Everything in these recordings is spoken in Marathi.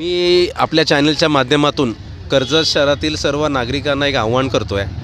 मी आपल्या चॅनलच्या माध्यमातून कर्जत शहरातील सर्व नागरिकांना एक आव्हान करतो आहे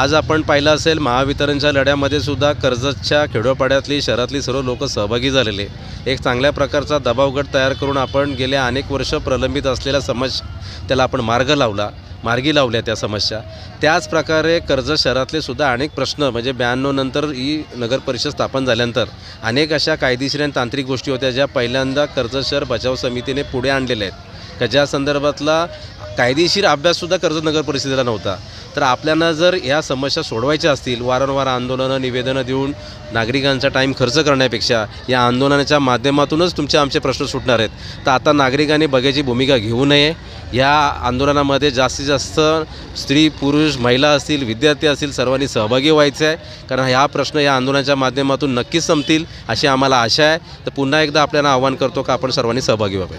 आज आपण पाहिलं असेल महावितरणच्या लढ्यामध्ये सुद्धा कर्जतच्या खेडोपाड्यातली शहरातली सर्व लोक सहभागी झालेले. एक चांगल्या प्रकारचा दबावगट तयार करून आपण गेल्या अनेक वर्ष प्रलंबित असलेल्या समस्या त्याला आपण मार्ग लावला मार्गी लावल्या त्या समस्या. त्याच प्रकारे कर्जत शहरातले सुद्धा अनेक प्रश्न म्हणजे ब्याण्णव नंतर ही नगर परिषद स्थापन झाल्यानंतर अनेक अशा कायदेशीर आणि तांत्रिक गोष्टी होत्या ज्या पहिल्यांदा कर्जत शहर बचाव समितीने पुढे आणलेल्या आहेत. का ज्या संदर्भातला कायदेशीर अभ्याससुद्धा कर्जत नगर परिषदेला नव्हता. तर आपल्याला जर ह्या समस्या सोडवायच्या असतील वारंवार आंदोलनं निवेदनं देऊन नागरिकांचा टाईम खर्च करण्यापेक्षा या आंदोलनाच्या माध्यमातूनच तुमचे आमचे प्रश्न सुटणार आहेत. तर आता नागरिकांनी बघायची भूमिका घेऊ नये. या आंदोलनामध्ये जास्तीत जास्त स्त्री पुरुष महिला असतील विद्यार्थी असतील सर्वांनी सहभागी व्हायचं आहे कारण ह्या प्रश्न या आंदोलनाच्या माध्यमातून नक्कीच संपतील अशी आम्हाला आशा आहे. तर पुन्हा एकदा आपल्याला आव्हान करतो का आपण सर्वांनी सहभागी व्हावे.